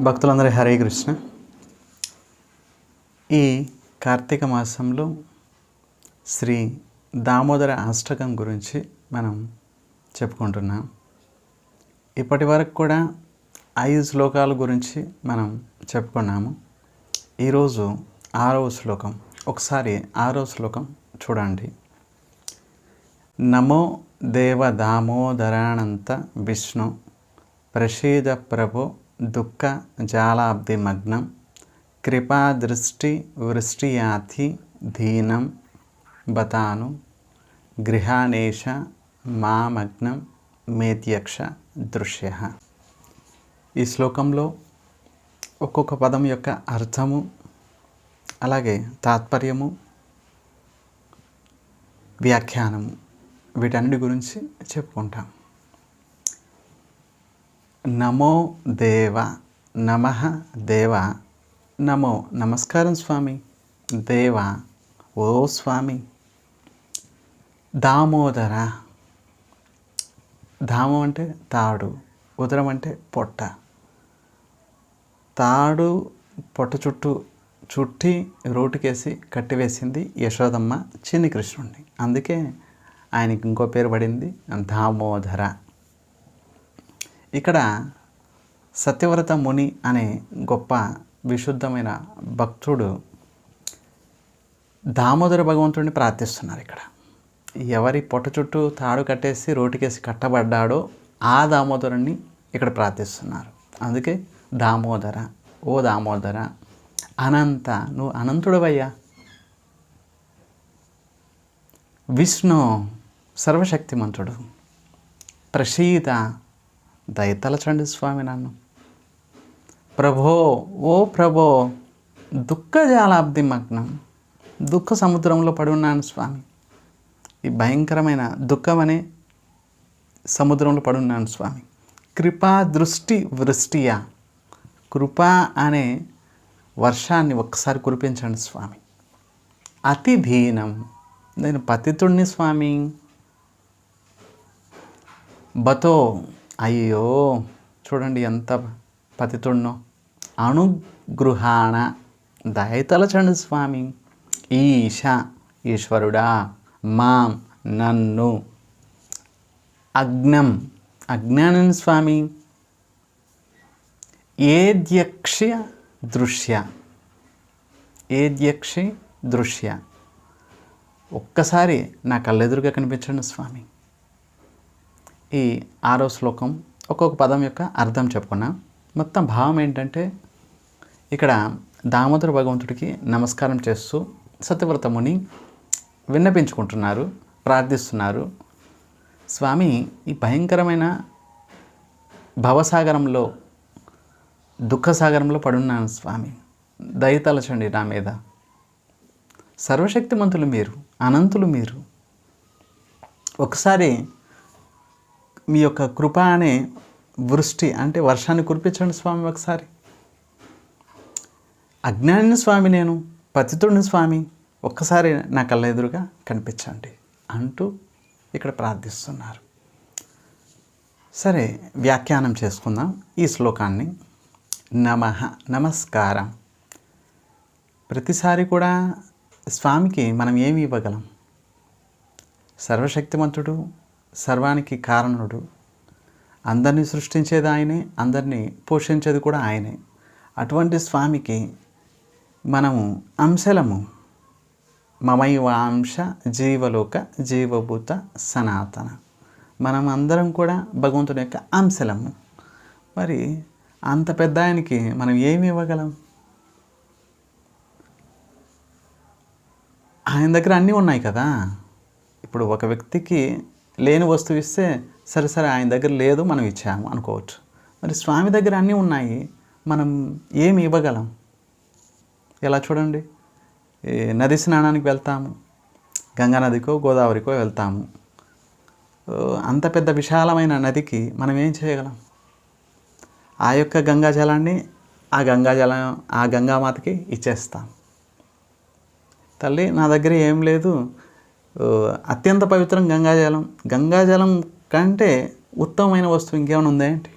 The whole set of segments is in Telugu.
భక్తులందరి హరే కృష్ణ. ఈ కార్తీక మాసంలో శ్రీ దామోదర అష్టకం గురించి మనం చెప్పుకుంటున్నాం. ఇప్పటి వరకు కూడా ఐదు శ్లోకాల గురించి మనం చెప్పుకున్నాము. ఈరోజు ఆరవ శ్లోకం. ఒకసారి ఆరవ శ్లోకం చూడండి. నమో దేవ దామోదరానంత విష్ణు ప్రసీద ప్రభు దుఃఖ జాలాబ్దిమగ్నం కృపాదృష్టి వృష్టియాతి దీనం బతాను గృహానేష మామగ్నం మేధ్యక్ష దృశ్య. ఈ శ్లోకంలో ఒక్కొక్క పదం యొక్క అర్థము అలాగే తాత్పర్యము వ్యాఖ్యానము వీటన్నిటి గురించి చెప్పుకుంటాం. నమో దేవ నమ దేవ నమో. నమస్కారం స్వామి. దేవ ఓ స్వామి. దామోదర. దామం అంటే తాడు ఉదరం అంటే పొట్ట. తాడు పొట్ట చుట్టూ చుట్టి రోటుకేసి కట్టివేసింది యశోదమ్మ చిన్ని కృష్ణుడిని అందుకే ఆయనకి ఇంకో పేరు పడింది దామోదర. ఇక్కడ సత్యవ్రత ముని అనే గొప్ప విశుద్ధమైన భక్తుడు దామోదర భగవంతుడిని ప్రార్థిస్తున్నారు ఇక్కడ. ఎవరి పొట్ట చుట్టూ తాడు కట్టేసి రోటికేసి కట్టబడ్డాడో ఆ దామోదరుణ్ణి ఇక్కడ ప్రార్థిస్తున్నారు. అందుకే దామోదర ఓ దామోదర అనంత నువ్వు అనంతుడవయ్యా. విష్ణు సర్వశక్తిమంతుడు ప్రసీత దయతలచండి స్వామి నన్ను. ప్రభో ఓ ప్రభో దుఃఖ జాలాబ్ది మగ్నం. దుఃఖ సముద్రంలో పడి ఉన్నాను స్వామి. ఈ భయంకరమైన దుఃఖం అనే సముద్రంలో పడి ఉన్నాను స్వామి. కృపా దృష్టి వృష్టియా. కృప అనే వర్షాన్ని ఒక్కసారి కురిపించండి స్వామి. అతి దీనం. నేను పతితుడిని స్వామి. బతో అయ్యో చూడండి ఎంత పతితుణ్ణో. అనుగృహాణ దయతలచండి స్వామి. ఈశ ఈశ్వరుడా మాం నన్ను. అగ్నం అజ్ఞానం స్వామి. ఏద్యక్ష్య దృశ్య. ఏద్యక్షి దృశ్య. ఒక్కసారి నా కళ్ళెదురుగా కనిపించండి స్వామి. ఈ ఆరో శ్లోకం ఒక్కొక్క పదం యొక్క అర్థం చెప్పుకున్నా మొత్తం భావం ఏంటంటే ఇక్కడ దామోదర భగవంతుడికి నమస్కారం చేస్తూ సత్యవ్రతముని విన్నపించుకుంటున్నారు ప్రార్థిస్తున్నారు. స్వామి ఈ భయంకరమైన భవసాగరంలో దుఃఖసాగరంలో పడున్నాను స్వామి. దయతలచండి నా మీద. సర్వశక్తిమంతులు మీరు అనంతులు మీరు. ఒకసారి మీ యొక్క కృప అనే వృష్టి అంటే వర్షాన్ని కురిపించండి స్వామి ఒకసారి. అజ్ఞానిని స్వామి నేను పతితుడిని స్వామి ఒక్కసారి నా కళ్ళ ఎదురుగా కనిపించండి అంటూ ఇక్కడ ప్రార్థిస్తున్నారు. సరే వ్యాఖ్యానం చేసుకుందాం. ఈ శ్లోకాన్ని నమ నమస్కారం. ప్రతిసారి కూడా స్వామికి మనం ఏమి ఇవ్వగలం? సర్వశక్తిమంతుడు సర్వానికి కారణుడు. అందరినీ సృష్టించేది ఆయనే అందరినీ పోషించేది కూడా ఆయనే. అటువంటి స్వామికి మనము అంశలము. మమైవాంశ జీవలోక జీవభూత సనాతన. మనం అందరం కూడా భగవంతుని యొక్క అంశలము. మరి అంత పెద్ద ఆయనకి మనం ఏమి ఇవ్వగలం? ఆయన దగ్గర అన్నీ ఉన్నాయి కదా. ఇప్పుడు ఒక వ్యక్తికి లేని వస్తువు ఇస్తే సరే సరే ఆయన దగ్గర లేదు మనం ఇచ్చాము అనుకోవచ్చు. మరి స్వామి దగ్గర అన్నీ ఉన్నాయి మనం ఏమి ఇవ్వగలం? ఎలా చూడండి? నది స్నానానికి వెళ్తాము గంగా నదికో గోదావరికో వెళ్తాము. అంత పెద్ద విశాలమైన నదికి మనం ఏం చేయగలం? ఆ యొక్క గంగా జలాన్ని ఆ గంగా జలం ఆ గంగామాతకి ఇచ్చేస్తాం. తల్లి నా దగ్గర ఏం లేదు అత్యంత పవిత్రం గంగాజలం. గంగాజలం కంటే ఉత్తమమైన వస్తువు ఇంకేమైనా ఉందా ఏంటి?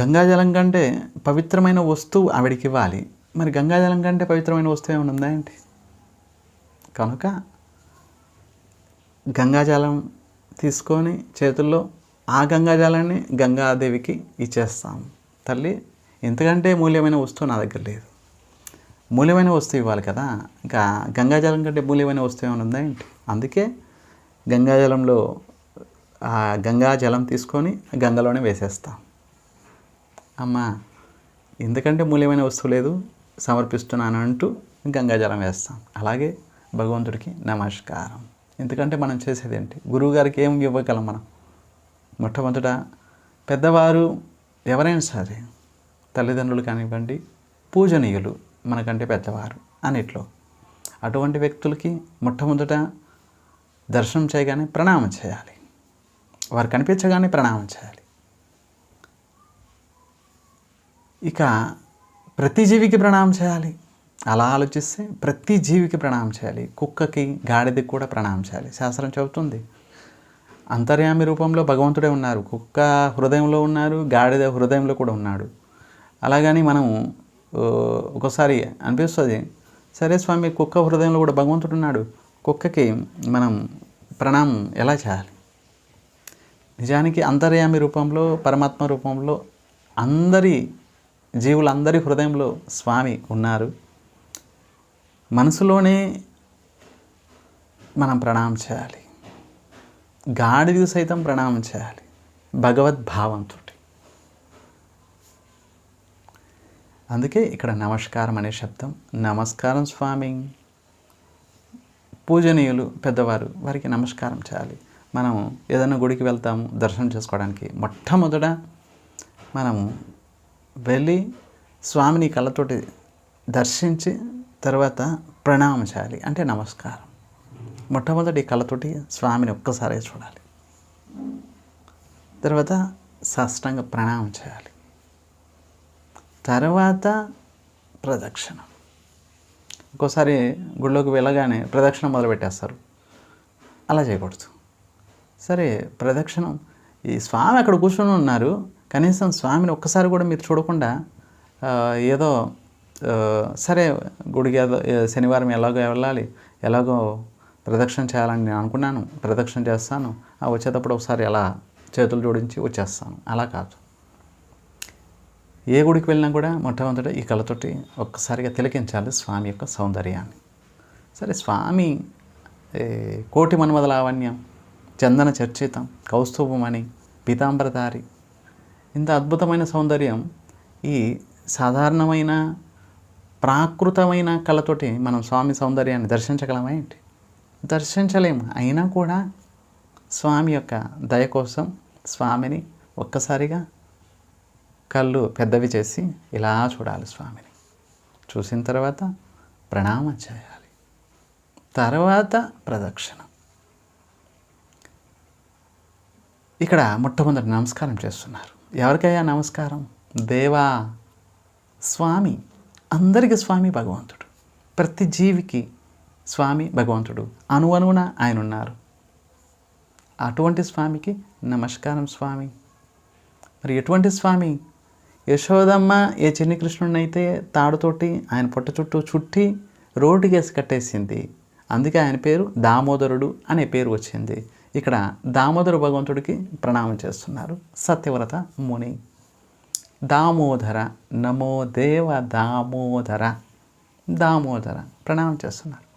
గంగాజలం కంటే పవిత్రమైన వస్తువు ఆవిడకి ఇవ్వాలి. మరి గంగాజలం కంటే పవిత్రమైన వస్తువు ఏమైనా ఉందా ఏంటి? కనుక గంగాజలం తీసుకొని చేతుల్లో ఆ గంగాజలాన్ని గంగాదేవికి ఇచ్చేస్తాం. తల్లి ఇంతకంటే మూల్యమైన వస్తువు నా దగ్గర లేదు. మూల్యమైన వస్తువు ఇవ్వాలి కదా. ఇంకా గంగాజలం కంటే మూల్యమైన వస్తువు ఏమైనా ఉందా ఏంటి? అందుకే గంగాజలంలో ఆ గంగాజలం తీసుకొని గంగలోనే వేసేస్తాం. అమ్మా ఎందుకంటే మూల్యమైన వస్తువు లేదు సమర్పిస్తున్నాను అంటూ గంగాజలం వేస్తాం. అలాగే భగవంతుడికి నమస్కారం. ఎందుకంటే మనం చేసేది ఏంటి? గురువుగారికి ఏం ఇవ్వగలం మనం? మొట్టమొదట పెద్దవారు ఎవరైనా సరే తల్లిదండ్రులు కానివ్వండి పూజనీయులు మనకంటే పెద్దవారు అన్నిట్లో. అటువంటి వ్యక్తులకి మొట్టమొదట దర్శనం చేయగానే ప్రణామం చేయాలి. వారు కనిపించగానే ప్రణామం చేయాలి. ఇక ప్రతి జీవికి ప్రణామం చేయాలి. అలా ఆలోచిస్తే ప్రతి జీవికి ప్రణామం చేయాలి. కుక్కకి గాడిదకి కూడా ప్రణామం చేయాలి. శాస్త్రం చెబుతుంది. అంతర్యామి రూపంలో భగవంతుడే ఉన్నారు. కుక్క హృదయంలో ఉన్నారు గాడిద హృదయంలో కూడా ఉన్నాడు. అలాగని మనం ఒకసారి అనిపిస్తుంది సరే స్వామి కుక్క హృదయంలో కూడా భగవంతుడు ఉన్నాడు కుక్కకి మనం ప్రణామం ఎలా చేయాలి? నిజానికి అంతర్యామి రూపంలో పరమాత్మ రూపంలో అందరి జీవులందరి హృదయంలో స్వామి ఉన్నారు. మనసులోనే మనం ప్రణామం చేయాలి. గాడిది సైతం ప్రణామం చేయాలి. భగవద్భావంతుడు. అందుకే ఇక్కడ నమస్కారం అనే శబ్దం. నమస్కారం స్వామి. పూజనీయులు పెద్దవారు వారికి నమస్కారం చేయాలి. మనం ఏదైనా గుడికి వెళ్తాము దర్శనం చేసుకోవడానికి మొట్టమొదట మనము వెళ్ళి స్వామిని కళ్ళతోటి దర్శించి తర్వాత ప్రణామం చేయాలి. అంటే నమస్కారం. మొట్టమొదటి కళ్ళతోటి స్వామిని ఒక్కసారి చూడాలి. తర్వాత సాష్టంగా ప్రణామం చేయాలి. తర్వాత ప్రదక్షిణ. ఒక్కోసారి గుళ్ళోకి వెళ్ళగానే ప్రదక్షిణ మొదలుపెట్టేస్తారు. అలా చేయకూడదు. సరే ప్రదక్షిణం. ఈ స్వామి అక్కడ కూర్చొని ఉన్నారు. కనీసం స్వామిని ఒక్కసారి కూడా మీరు చూడకుండా ఏదో సరే గుడికి ఏదో శనివారం ఎలాగో వెళ్ళాలి ఎలాగో ప్రదక్షిణ చేయాలని నేను అనుకున్నాను ప్రదక్షిణ చేస్తాను ఆ వచ్చేటప్పుడు ఒకసారి ఎలా చేతులు జోడించి వచ్చేస్తాను. అలా కాదు. ఏ గుడికి వెళ్ళినా కూడా మొట్టమొదట ఈ కళతోటి ఒక్కసారిగా తిలకించాలి స్వామి యొక్క సౌందర్యాన్ని. సరే స్వామి కోటి మన్మద లావణ్యం చందన చర్చితం కౌస్తుభమణి పీతాంబరధారి ఇంత అద్భుతమైన సౌందర్యం ఈ సాధారణమైన ప్రాకృతమైన కళతోటి మనం స్వామి సౌందర్యాన్ని దర్శించగలమా ఏంటి? దర్శించలేము. అయినా కూడా స్వామి యొక్క దయ కోసం స్వామిని ఒక్కసారిగా కళ్ళు పెద్దవి చేసి ఇలా చూడాలి స్వామిని. చూసిన తర్వాత ప్రణామం చేయాలి. తర్వాత ప్రదక్షిణ. ఇక్కడ మొట్టమొదటి నమస్కారం చేస్తున్నారు. ఎవరికయ్యా నమస్కారం? దేవా స్వామి. అందరికీ స్వామి భగవంతుడు. ప్రతి జీవికి స్వామి భగవంతుడు. అనువున ఆయన ఉన్నారు. అటువంటి స్వామికి నమస్కారం స్వామి. మరి ఎటువంటి స్వామి? యశోదమ్మ ఏ చిన్ని కృష్ణుడినైతే తాడుతోటి ఆయన పొట్ట చుట్టూ చుట్టి రోడ్డుకేసి కట్టేసింది అందుకే ఆయన పేరు దామోదరుడు అనే పేరు వచ్చింది. ఇక్కడ దామోదర భగవంతుడికి ప్రణామం చేస్తున్నారు. సత్యవ్రత ముని. దామోదర నమో దేవ దామోదర. దామోదర ప్రణామం చేస్తున్నారు.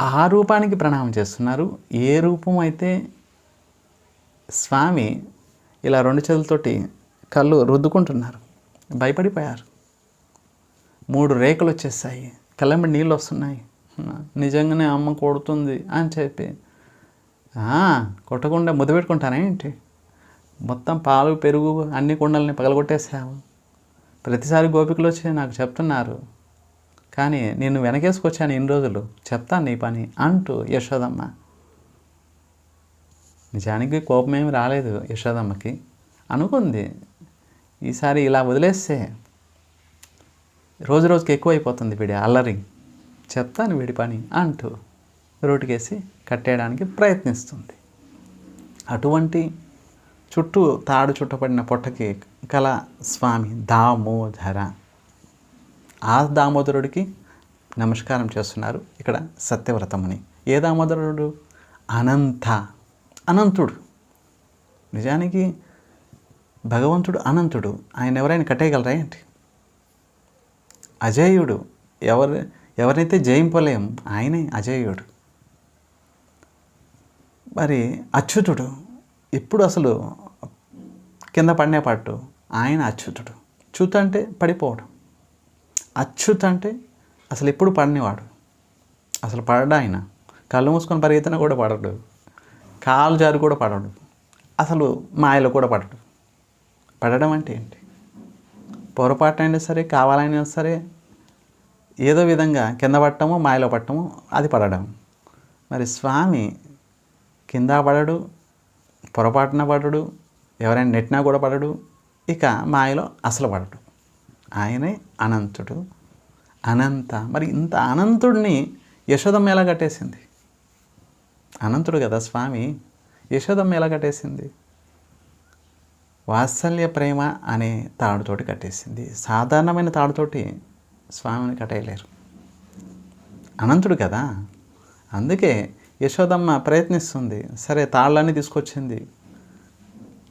ఆ రూపానికి ప్రణామం చేస్తున్నారు. ఏ రూపం అయితే స్వామి ఇలా రెండు చేతులతోటి కళ్ళు రుద్దుకుంటున్నారు. భయపడిపోయారు. మూడు రేకులు వచ్చేసాయి. కళ్ళంబడి నీళ్ళు వస్తున్నాయి. నిజంగానే అమ్మ కొడుతుంది అని చెప్పి. కొట్టకుండా ముద్ద పెట్టుకుంటారా ఏంటి? మొత్తం పాలు పెరుగు అన్ని కుండల్ని పగలగొట్టేసావు ప్రతిసారి గోపికలు వచ్చి నాకు చెప్తున్నారు. కానీ నేను వెనకేసుకొచ్చాను ఇన్ని రోజులు. చెప్తాను నీ పని అంటూ యశోదమ్మ. నిజానికి కోపం రాలేదు యశోదమ్మకి. అనుకుంది. ఈసారి ఇలా వదిలేస్తే రోజు రోజుకి ఎక్కువైపోతుంది వీడి అల్లరి. చెప్తాను వీడి పని అంటూ రోడ్డుకేసి కట్టేయడానికి ప్రయత్నిస్తుంది. అటువంటి చుట్టూ తాడు చుట్టబడిన పొట్టకి కల స్వామి దామోదర. ఆ దామోదరుడికి నమస్కారం చేస్తున్నారు ఇక్కడ సత్యవ్రతముని. ఏ దామోదరుడు? అనంత. అనంతుడు. నిజానికి భగవంతుడు అనంతుడు ఆయన ఎవరైనా కట్టేయగలరా ఏంటి? అజేయుడు ఎవరు ఎవరైతే జయింపలేం ఆయనే అజేయుడు. మరి అచ్యుతుడు ఇప్పుడు అసలు కింద పడినే పట్టు ఆయన అచ్యుతుడు. చ్యుత్ అంటే పడిపోవడం. అచ్యుత్ అంటే అసలు ఎప్పుడు పడినవాడు. అసలు పడడా ఆయన. కళ్ళు మూసుకొని పరిగెత్తినా కూడా పడడు. కాలు జారు కూడా పడడు. అసలు మాయలో కూడా పడడు. పడడం అంటే ఏంటి? పొరపాటైనా అయినా సరే కావాలైనా సరే ఏదో విధంగా కింద పట్టము మాయలో పట్టము అది పడడం. మరి స్వామి కింద పడడు పొరపాటున పడడు ఎవరైనా నెట్టినా కూడా పడడు ఇక మాయలో అసలు పడడు. ఆయనే అనంతుడు. అనంత. మరి ఇంత అనంతుడిని యశోదమ్మ ఎలా కట్టేసింది? అనంతుడు కదా స్వామి. యశోదమ్మ ఎలా కట్టేసింది? వాత్సల్య ప్రేమ అనే తాడుతోటి కట్టేసింది. సాధారణమైన తాడుతోటి స్వామిని కట్టేయలేరు. అనంతుడు కదా? అందుకే యశోదమ్మ ప్రయత్నిస్తుంది. సరే తాళ్ళన్నీ తీసుకొచ్చింది.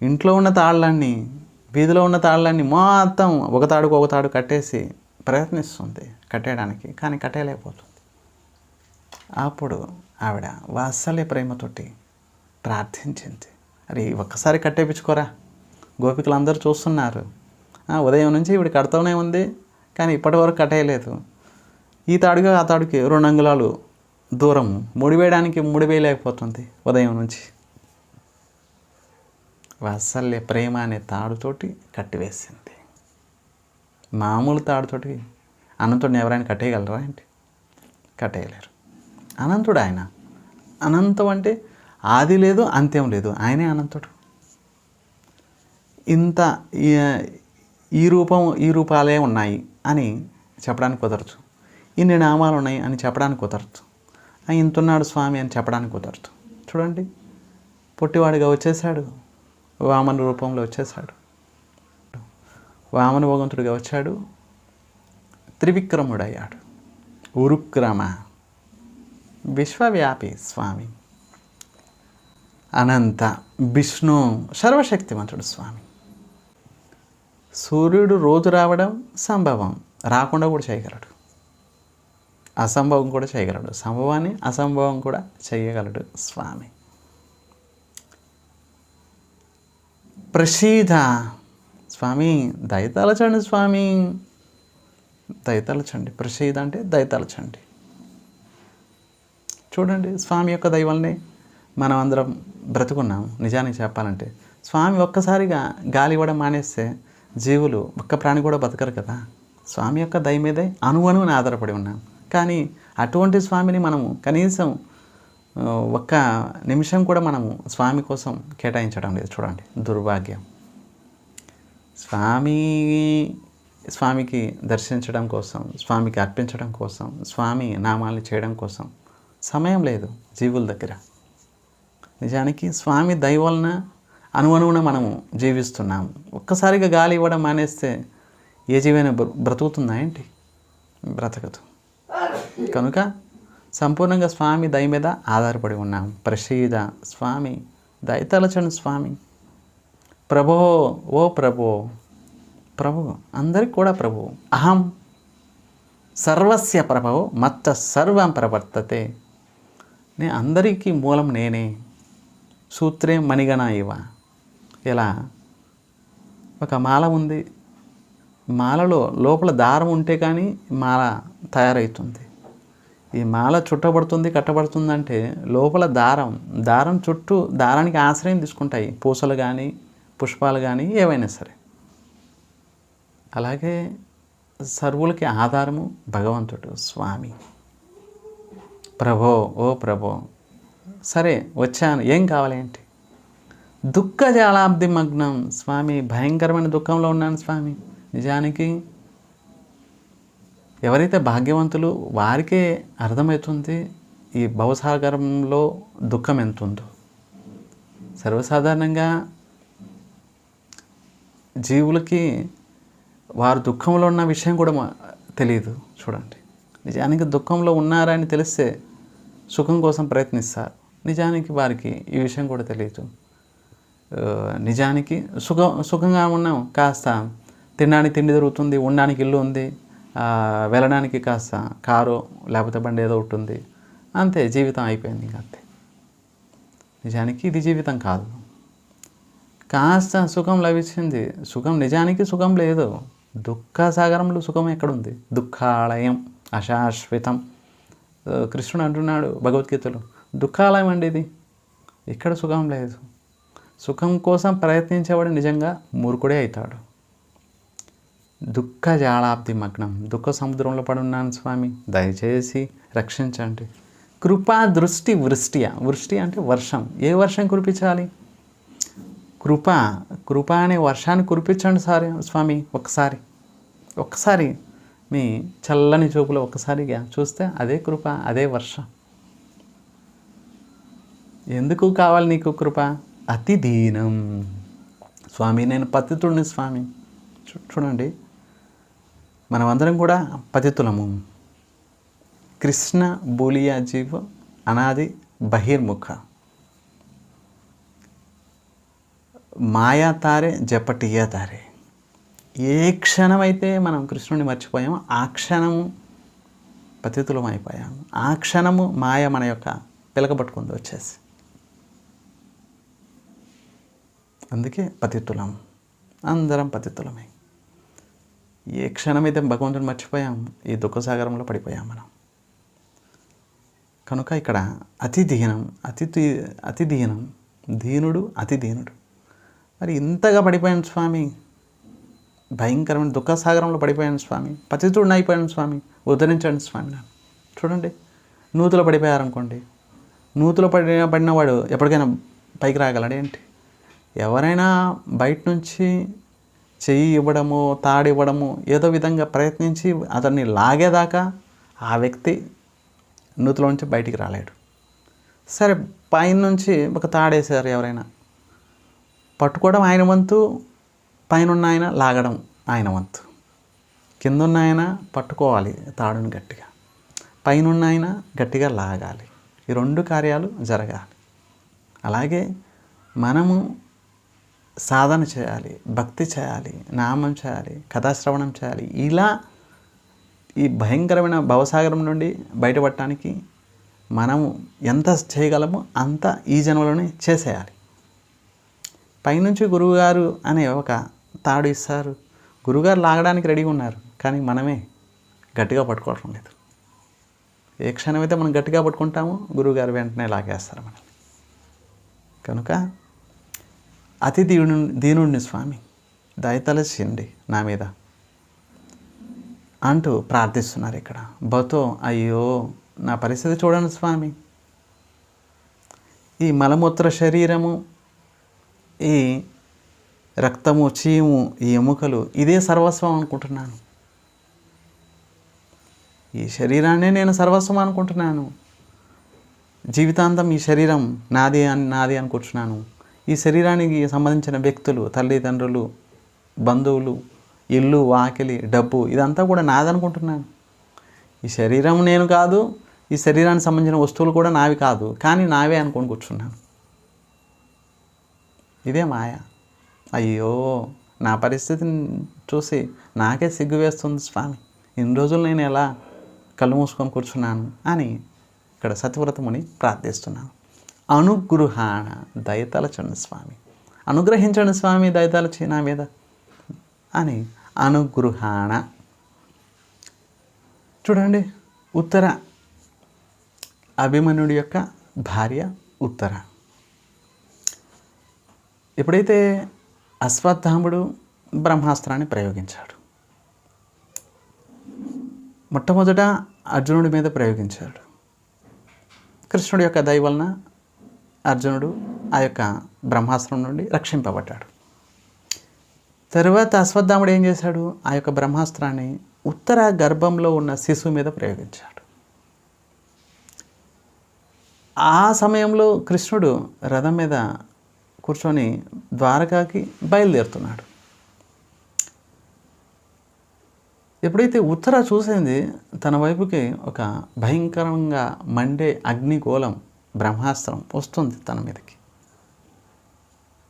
ఇంట్లో ఉన్న తాళ్ళన్నీ వీధిలో ఉన్న తాళ్ళన్నీ మొత్తం ఒక తాడుకు ఒక తాడు కట్టేసి ప్రయత్నిస్తుంది కట్టేయడానికి కానీ కట్టేయలేకపోతుంది. అప్పుడు ఆవిడ వాత్సల్య ప్రేమతోటి ప్రార్థించింది. అరే ఒక్కసారి కట్టేపించుకోరా గోపికలు అందరూ చూస్తున్నారు ఉదయం నుంచి ఇవి కడతానే ఉంది కానీ ఇప్పటి వరకు కట్టేయలేదు. ఈ తాడుగా ఆ తాడుకి రెండు అంగుళాలు దూరం ముడివేయడానికి ముడివేయలేకపోతుంది ఉదయం నుంచి. వాత్సల్య ప్రేమ అనే తాడుతోటి కట్టివేసింది. మామూలు తాడుతోటి అనంతుడిని ఎవరైనా కట్టేయగలరా ఏంటి? కట్టేయలేరు. అనంతుడు ఆయన. అనంతం అంటే ఆది లేదు అంత్యం లేదు. ఆయనే అనంతుడు. ఇంత ఈ- ఈ రూపం ఈ రూపాలే ఉన్నాయి అని చెప్పడానికి కుదరదు. ఇన్ని నామాలు ఉన్నాయి అని చెప్పడానికి కుదరదు. ఇంతున్నాడు స్వామి అని చెప్పడానికి కుదరదు. చూడండి. పొట్టివాడిగా వచ్చేసాడు వామన రూపంలో వచ్చేసాడు వామన భగవంతుడిగా వచ్చాడు. త్రివిక్రముడయ్యాడు. ఉరుక్రమ. విశ్వవ్యాపి స్వామి. అనంత. విష్ణు. సర్వశక్తివంతుడు స్వామి. సూర్యుడు రోజు రావడం సంభవం. రాకుండా కూడా చేయగలడు. అసంభవం కూడా చేయగలడు. సంభవాన్ని అసంభవం కూడా చేయగలడు స్వామి. ప్రసీద. స్వామి దయతలచండి స్వామి. దయతలచండి. ప్రసీద అంటే దయతలచండి. చూడండి స్వామి యొక్క దయవల్లనే మనం అందరం బ్రతుకున్నాం. నిజానికి చెప్పాలంటే స్వామి ఒక్కసారిగా గాలి ఇవ్వడం మానేస్తే జీవులు ఒక్క ప్రాణి కూడా బతకరు కదా. స్వామి యొక్క దయ మీదే అణువణువుని ఆధారపడి ఉన్నాం కానీ అటువంటి స్వామిని మనము కనీసం ఒక్క నిమిషం కూడా మనము స్వామి కోసం కేటాయించడం లేదు చూడండి. దుర్భాగ్యం. స్వామి స్వామికి దర్శించడం కోసం స్వామికి అర్పించడం కోసం స్వామి నామాల్ని చేయడం కోసం సమయం లేదు జీవుల దగ్గర. నిజానికి స్వామి దయ వలన అనువనువున మనము జీవిస్తున్నాము ఒక్కసారిగా గాలి ఇవ్వడం మానేస్తే ఏ జీవైనా బ్ర- బ్రతుకుతుందా ఏంటి? బ్రతకదు. కనుక సంపూర్ణంగా స్వామి దయ మీద ఆధారపడి ఉన్నాం. ప్రసీద స్వామి దయతలచను స్వామి. ప్రభో ఓ ప్రభో ప్రభు అందరికి కూడా ప్రభు. అహం. సర్వస్య ప్రభో మత్త సర్వం ప్రవర్తతే. నే అందరికీ మూలం నేనే. సూత్రే మణిగణ ఇవ ఇలా. ఒక మాల ఉంది. మాలలో లోపల దారం ఉంటే కానీ మాల తయారవుతుంది ఈ మాల చుట్టబడుతుంది కట్టబడుతుందంటే లోపల దారం దారం చుట్టూ దారానికి ఆశ్రయం తీసుకుంటాయి. పూసలు కానీ పుష్పాలు కానీ ఏవైనా సరే. అలాగే సర్వులకి ఆధారము భగవంతుడు స్వామి. ప్రభో ఓ ప్రభో. సరే వచ్చాను. ఏం కావాలి ఏంటి? దుఃఖ జాలాబ్ది మగ్నం స్వామి భయంకరమైన దుఃఖంలో ఉన్నాను స్వామి. నిజానికి ఎవరైతే భాగ్యవంతులు వారికే అర్థమవుతుంది ఈ భవసాగరంలో దుఃఖం ఎంత ఉందో సర్వసాధారణంగా జీవులకి వారు దుఃఖంలో ఉన్న విషయం కూడా మా- తెలియదు చూడండి. నిజానికి దుఃఖంలో ఉన్నారని తెలిస్తే సుఖం కోసం ప్రయత్నిస్తారు. నిజానికి వారికి ఈ విషయం కూడా తెలియదు నిజానికి సుఖం సుఖంగా ఉన్నాం. కాస్త తినడానికి తిండి దొరుకుతుంది ఉండడానికి ఇల్లు ఉంది వెళ్ళడానికి కాస్త కారు లేకపోతే బండి ఏదో ఒకటి ఉంది. అంతే జీవితం అయిపోయింది ఇంకా అంతే. నిజానికి ఇది జీవితం కాదు. కాస్త సుఖం లభించింది సుఖం నిజానికి సుఖం లేదు. దుఃఖ సాగరంలో సుఖం ఎక్కడుంది? దుఃఖాలయం అశాశ్వతం. కృష్ణుడు అంటున్నాడు భగవద్గీతలో. దుఃఖాలయం అండి ఇది. ఇక్కడ సుఖం లేదు? సుఖం కోసం ప్రయత్నించేవాడు నిజంగా మూర్ఖుడే అవుతాడు. దుఃఖ జాళాబ్ది మగ్నం. దుఃఖ సముద్రంలో పడున్నాను స్వామి. దయచేసి రక్షించండి. కృపా దృష్టి వృష్టియ. వృష్టి అంటే వర్షం. ఏ వర్షం కురిపించాలి? కృప. కృప అనే వర్షాన్ని కురిపించండి సారి స్వామి. ఒకసారి. ఒకసారి మీ చల్లని చూపులో ఒకసారిగా చూస్తే అదే కృప అదే వర్షం. ఎందుకు కావాలి నీకు కృప? అతి దీనం స్వామి నేను పతితుడిని స్వామి. చూ- చూడండి. మనమందరం కూడా పతితులము. కృష్ణ బూలియా జీవ అనాది బహిర్ముఖ. మాయా తారే జపటియా తారే ఏ క్షణమైతే మనం కృష్ణుని మర్చిపోయామో ఆ క్షణము పతితులం అయిపోయాము ఆ క్షణము మాయ మన యొక్క పిలకబట్టుకుంది వచ్చేసి. అందుకే పతితులం. అందరం పతితులమే. ఏ క్షణమైతే భగవంతుని మర్చిపోయాం ఈ దుఃఖసాగరంలో పడిపోయాం మనం. కనుక ఇక్కడ అతి దీనం అతి అతి దీనం దీనుడు అతి దీనుడు. మరి ఇంతగా పడిపోయాను స్వామి. భయంకరమైన దుఃఖసాగరంలో పడిపోయాను స్వామి. పతితుడిని అయిపోయాను స్వామి. ఉద్ధరించండి స్వామి నన్ను చూడండి నూతులో పడిపోయారనుకోండి. నూతులు పడిన పడినవాడు ఎప్పటికైనా పైకి రాగలడు ఏంటి? ఎవరైనా బయట నుంచి చెయ్యి ఇవ్వడము తాడు ఇవ్వడము ఏదో విధంగా ప్రయత్నించి అతన్ని లాగేదాకా ఆ వ్యక్తి నూతిలో నుంచి బయటికి రాలేడు. సరే పైన నుంచి ఒక తాడేసారు ఎవరైనా. పట్టుకోవడం ఆయన వంతు పైన ఉన్న ఆయన లాగడం ఆయన వంతు. కిందన్న ఆయన పట్టుకోవాలి తాడుని గట్టిగా. పైన ఉన్న ఆయన గట్టిగా లాగాలి. ఈ రెండు కార్యాలు జరగాలి. అలాగే మనము సాధన చేయాలి భక్తి చేయాలి నామం చేయాలి కథాశ్రవణం చేయాలి. ఇలా ఈ భయంకరమైన భవసాగరం నుండి బయటపడటానికి మనము ఎంత చేయగలమో అంత ఈ జన్మలోనే చేసేయాలి. పైనుంచి గురువుగారు అనే ఒక తాడు ఇస్తారు. గురువుగారు లాగడానికి రెడీగా ఉన్నారు కానీ మనమే గట్టిగా పట్టుకోవడం లేదు. ఏ క్షణమైతే మనం గట్టిగా పట్టుకుంటామో గురువుగారు వెంటనే లాగేస్తారు మనల్ని. కనుక అతి దీను దీనుడిని స్వామి దయతలచిండి నా మీద అంటూ ప్రార్థిస్తున్నారు ఇక్కడ. బతో అయ్యో నా పరిస్థితి చూడండి స్వామి. ఈ మలమూత్ర శరీరము ఈ రక్తము చీము ఈ ఎముకలు ఇదే సర్వస్వం అనుకుంటున్నాను. ఈ శరీరాన్నే నేను సర్వస్వం అనుకుంటున్నాను. జీవితాంతం ఈ శరీరం నాది అని నాది అనుకుంటున్నాను. ఈ శరీరానికి సంబంధించిన వ్యక్తులు తల్లిదండ్రులు బంధువులు ఇల్లు వాకిలి డబ్బు ఇదంతా కూడా నాదనుకుంటున్నాను. ఈ శరీరం నేను కాదు ఈ శరీరానికి సంబంధించిన వస్తువులు కూడా నావి కాదు కానీ నావే అనుకొని కూర్చున్నాను. ఇదే మాయ. అయ్యో నా పరిస్థితిని చూసి నాకే సిగ్గు వేస్తుంది స్వామి. ఇన్ని రోజులు నేను ఎలా కళ్ళు మూసుకొని కూర్చున్నాను అని ఇక్కడ సత్యవ్రతముని ప్రార్థిస్తున్నాను. అనుగృహాణ దయతలచండి స్వామి. అనుగ్రహించండి స్వామి దయతలచి నా మీద. అని అనుగృహాణ. చూడండి ఉత్తర అభిమన్యుడి యొక్క భార్య ఉత్తర. ఎప్పుడైతే అశ్వత్థాముడు బ్రహ్మాస్త్రాన్ని ప్రయోగించాడు మొట్టమొదట అర్జునుడి మీద ప్రయోగించాడు. కృష్ణుడి యొక్క దయ వలన అర్జునుడు ఆ యొక్క బ్రహ్మాస్త్రం నుండి రక్షింపబడ్డాడు. తరువాత అశ్వత్థాముడు ఏం చేశాడు? ఆ యొక్క బ్రహ్మాస్త్రాన్ని ఉత్తర గర్భంలో ఉన్న శిశువు మీద ప్రయోగించాడు. ఆ సమయంలో కృష్ణుడు రథం మీద కూర్చొని ద్వారకాకి బయలుదేరుతున్నాడు. ఎప్పుడైతే ఉత్తర చూసింది తన వైపుకి ఒక భయంకరంగా మండే అగ్నిగోళం బ్రహ్మాస్త్రం వస్తుంది తన మీదకి.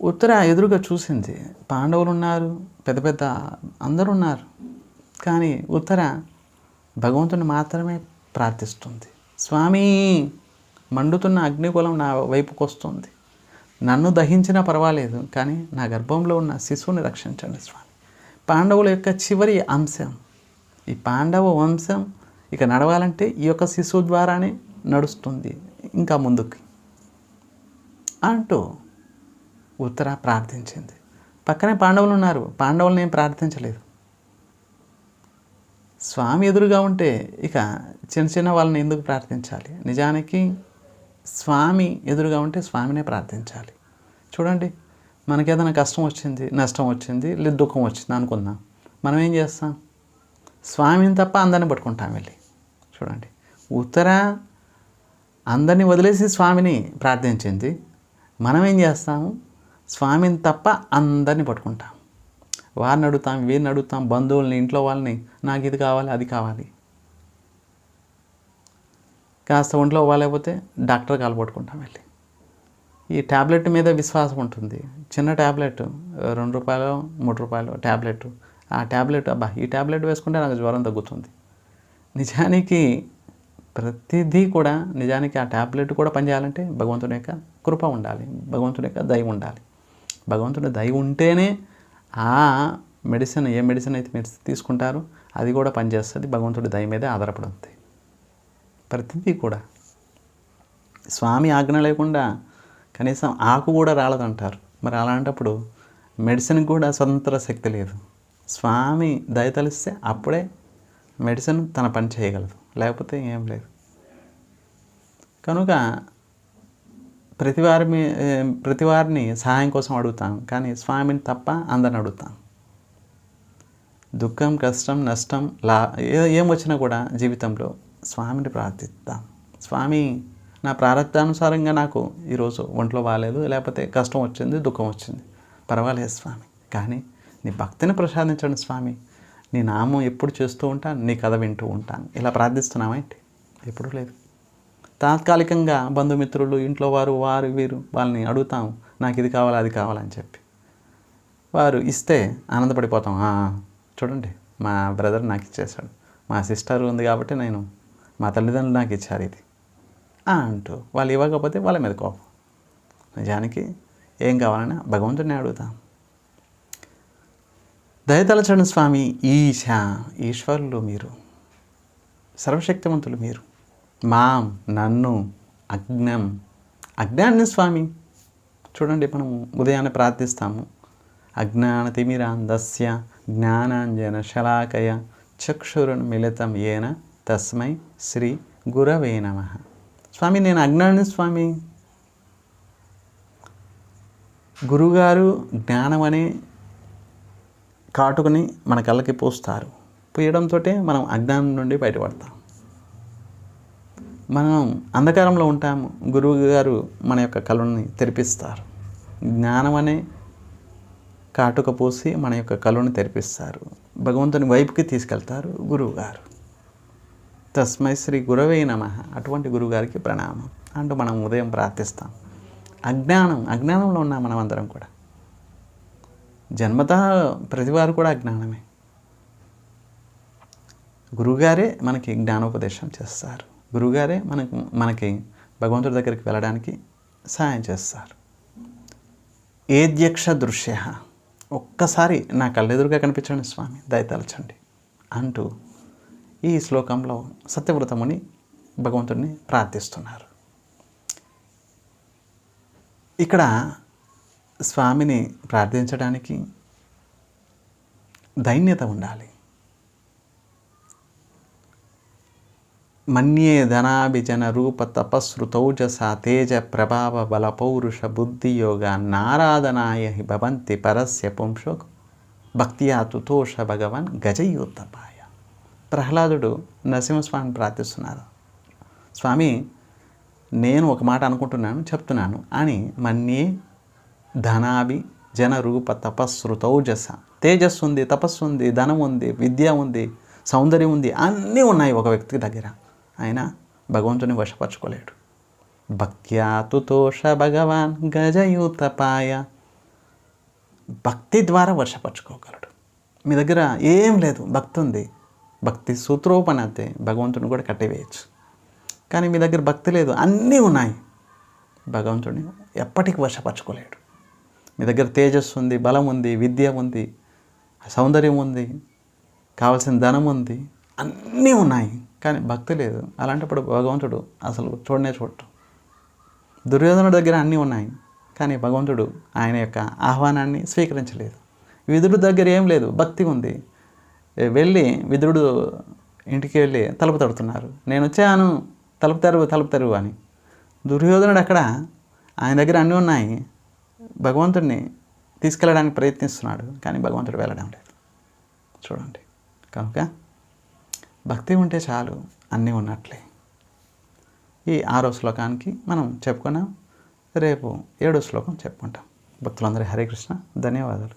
ఉత్తర ఎదురుగా చూసింది పాండవులు ఉన్నారు పెద్ద పెద్ద అందరూ ఉన్నారు కానీ ఉత్తర భగవంతుని మాత్రమే ప్రార్థిస్తుంది. స్వామి మండుతున్న అగ్నికులం నా వైపుకు వస్తుంది. నన్ను దహించినా పర్వాలేదు కానీ నా గర్భంలో ఉన్న శిశువుని రక్షించండి స్వామి. పాండవుల యొక్క చివరి అంశం. ఈ పాండవ వంశం ఇక నడవాలంటే ఈ యొక్క శిశువు ద్వారానే నడుస్తుంది. ఇంకా ముందుకి అంటూ ఉత్తర ప్రార్థించింది. పక్కనే పాండవులు ఉన్నారు. పాండవులను ఏం ప్రార్థించలేదు. స్వామి ఎదురుగా ఉంటే ఇక చిన్న చిన్న వాళ్ళని ఎందుకు ప్రార్థించాలి? నిజానికి స్వామి ఎదురుగా ఉంటే స్వామినే ప్రార్థించాలి. చూడండి మనకి ఏదైనా కష్టం వచ్చింది నష్టం వచ్చింది లేదు దుఃఖం వచ్చింది అనుకుందాం. మనం ఏం చేస్తాం? స్వామిని తప్ప అందరిని పట్టుకుంటాం వెళ్ళి. చూడండి ఉత్తర అందరిని వదిలేసి స్వామిని ప్రార్థించింది. మనం ఏం చేస్తాము? స్వామిని తప్ప అందరిని పట్టుకుంటాం వారిని అడుగుతాం వీరిని అడుగుతాం బంధువుల్ని ఇంట్లో వాళ్ళని నాకు ఇది కావాలి అది కావాలి. కాస్త ఒంట్లో బాగాలేకపోతే డాక్టర్ కాలు పట్టుకుంటాం వెళ్ళి. ఈ ట్యాబ్లెట్ మీద విశ్వాసం ఉంటుంది. చిన్న ట్యాబ్లెట్ రెండు రూపాయలు మూడు రూపాయలు ట్యాబ్లెట్ ఆ ట్యాబ్లెట్ అబ్బా ఈ ట్యాబ్లెట్ వేసుకుంటే నాకు జ్వరం తగ్గుతుంది. నిజానికి ప్రతిదీ కూడా నిజానికి ఆ ట్యాబ్లెట్ కూడా పనిచేయాలంటే భగవంతుని యొక్క కృప ఉండాలి భగవంతుని యొక్క దయ ఉండాలి. భగవంతుని దయ ఉంటేనే ఆ మెడిసిన్ ఏ మెడిసిన్ అయితే మీరు తీసుకుంటారో అది కూడా పనిచేస్తుంది భగవంతుడి దయ మీదే ఆధారపడుతుంది. ప్రతిదీ కూడా. స్వామి ఆజ్ఞ లేకుండా కనీసం ఆకు కూడా రాలదంటారు. మరి అలాంటప్పుడు మెడిసిన్కి కూడా స్వతంత్ర శక్తి లేదు. స్వామి దయ తలిస్తే అప్పుడే మెడిసిన్ తన పని చేయగలదు. లేకపోతే ఏం లేదు. కనుక ప్రతి వారి మీ ప్రతి వారిని సహాయం కోసం అడుగుతాం. కానీ స్వామిని తప్ప అందరిని అడుగుతాం. దుఃఖం కష్టం నష్టం లా ఏం వచ్చినా కూడా జీవితంలో స్వామిని ప్రార్థిస్తాం. స్వామి నా ప్రారంధానుసారంగా నాకు ఈరోజు ఒంట్లో బాగాలేదు లేకపోతే కష్టం వచ్చింది దుఃఖం వచ్చింది. పర్వాలేదు స్వామి. కానీ నీ భక్తిని ప్రసాదించండి స్వామి. నీ నామం ఎప్పుడు చేస్తూ ఉంటాను నీ కథ వింటూ ఉంటాను. ఇలా ప్రార్థిస్తున్నామా ఏంటి? ఎప్పుడూ లేదు. తాత్కాలికంగా బంధుమిత్రులు ఇంట్లో వారు వారు వీరు వాళ్ళని అడుగుతాం నాకు ఇది కావాలి అది కావాలని చెప్పి. వారు ఇస్తే ఆనందపడిపోతాం చూడండి మా బ్రదర్ నాకు ఇచ్చేశాడు. మా సిస్టర్ ఉంది కాబట్టి నేను మా తల్లిదండ్రులు నాకు ఇచ్చారు ఇది. అంటూ వాళ్ళు ఇవ్వకపోతే వాళ్ళ మీద కోపం. నిజానికి ఏం కావాలన్నా భగవంతుడిని అడుగుతాం. దయతలచండి స్వామి ఈశ ఈశ్వరులు మీరు. సర్వశక్తివంతులు మీరు. మాం నన్ను అజ్ఞం. అజ్ఞాన్ని స్వామి చూడండి మనం ఉదయాన్నే ప్రార్థిస్తాము. అజ్ఞానతిమిరాంధస్య జ్ఞానాంజన శలాకయ చక్షురున్ మిళితం ఏన తస్మై శ్రీ గురవే నమ. స్వామి నేను అజ్ఞాని స్వామి. గురుగారు జ్ఞానం అనే కాటుకుని మన కళ్ళకి పోస్తారు. పోయడంతో మనం అజ్ఞానం నుండి బయటపడతాం. మనం అంధకారంలో ఉంటాము. గురువు గారు మన యొక్క కళ్ళని తెరిపిస్తారు. జ్ఞానం అనే కాటుక పోసి మన యొక్క కళ్ళను తెరిపిస్తారు. భగవంతుని వైపుకి తీసుకెళ్తారు గురువు గారు. తస్మై శ్రీ గురవే నమ. అటువంటి గురువుగారికి ప్రణామం. అంటూ మనం ఉదయం ప్రార్థిస్తాం. అజ్ఞానం అజ్ఞానంలో ఉన్నాం మనం అందరం కూడా. జన్మత ప్రతివారు కూడా అజ్ఞానమే గురువుగారే మనకి జ్ఞానోపదేశం చేస్తారు. గురువుగారే మనకు మనకి భగవంతుడి దగ్గరికి వెళ్ళడానికి సహాయం చేస్తారు. ఏద్యక్ష దృశ్య. ఒక్కసారి నా కళ్ళెదురుగా కనిపించండి స్వామి దయతలచండి అంటూ ఈ శ్లోకంలో సత్యవ్రతముని భగవంతుడిని ప్రార్థిస్తున్నారు. ఇక్కడ స్వామిని ప్రార్థించడానికి దైన్యత ఉండాలి. మన్యే ధనాభిజన రూప తపస్రుతౌజస తేజ ప్రభావ బల పౌరుష బుద్ధియోగ నారాధనాయ హి భవంతి పరస్య పుంషో భక్తియా తుతోష భగవన్ గజయోత్తపాయ. ప్రహ్లాదుడు నరసింహస్వామిని ప్రార్థిస్తున్నారు. స్వామి నేను ఒక మాట అనుకుంటున్నాను చెప్తున్నాను. అని మన్యే ధనాభి జన రూప తపస్సు తేజస్సు ఉంది తపస్సు ఉంది ధనం ఉంది విద్య ఉంది సౌందర్యం ఉంది అన్నీ ఉన్నాయి ఒక వ్యక్తి దగ్గర. ఆయన భగవంతుని వశపరచుకోలేడు. భక్త్యాతుతోష భగవాన్ గజయూతపాయ భక్తి ద్వారా వర్షపరచుకోగలడు మీ దగ్గర ఏం లేదు భక్తి ఉంది. భక్తి సూత్రోపణతే భగవంతుని కూడా కట్టివేయచ్చు. కానీ మీ దగ్గర భక్తి లేదు అన్నీ ఉన్నాయి. భగవంతుడిని ఎప్పటికీ వర్షపరచుకోలేడు మీ దగ్గర తేజస్సు ఉంది బలం ఉంది విద్య ఉంది సౌందర్యం ఉంది కావలసిన ధనం ఉంది అన్నీ ఉన్నాయి. కానీ భక్తి లేదు. అలాంటప్పుడు భగవంతుడు అసలు చూడనే చూడటం దుర్యోధనుడి దగ్గర అన్నీ ఉన్నాయి. కానీ భగవంతుడు ఆయన యొక్క ఆహ్వానాన్ని స్వీకరించలేదు. విదురుడి దగ్గర ఏం లేదు భక్తి ఉంది. వెళ్ళి విదురుడు ఇంటికి వెళ్ళి తలుపు తడుతున్నారు. నేను వచ్చాను తలుపు తెరువు తలుపు తెరువు అని. దుర్యోధనుడు అక్కడ ఆయన దగ్గర అన్నీ ఉన్నాయి. భగవంతుడిని తీసుకెళ్ళడానికి ప్రయత్నిస్తున్నాడు కానీ భగవంతుడు వెళ్ళడం లేదు. చూడండి. కనుక భక్తి ఉంటే చాలు అన్నీ ఉన్నట్లే. ఈ ఆరో శ్లోకానికి మనం చెప్పుకున్నాం రేపు ఏడో శ్లోకం చెప్పుకుంటాం. భక్తులందరూ హరే కృష్ణ. ధన్యవాదాలు.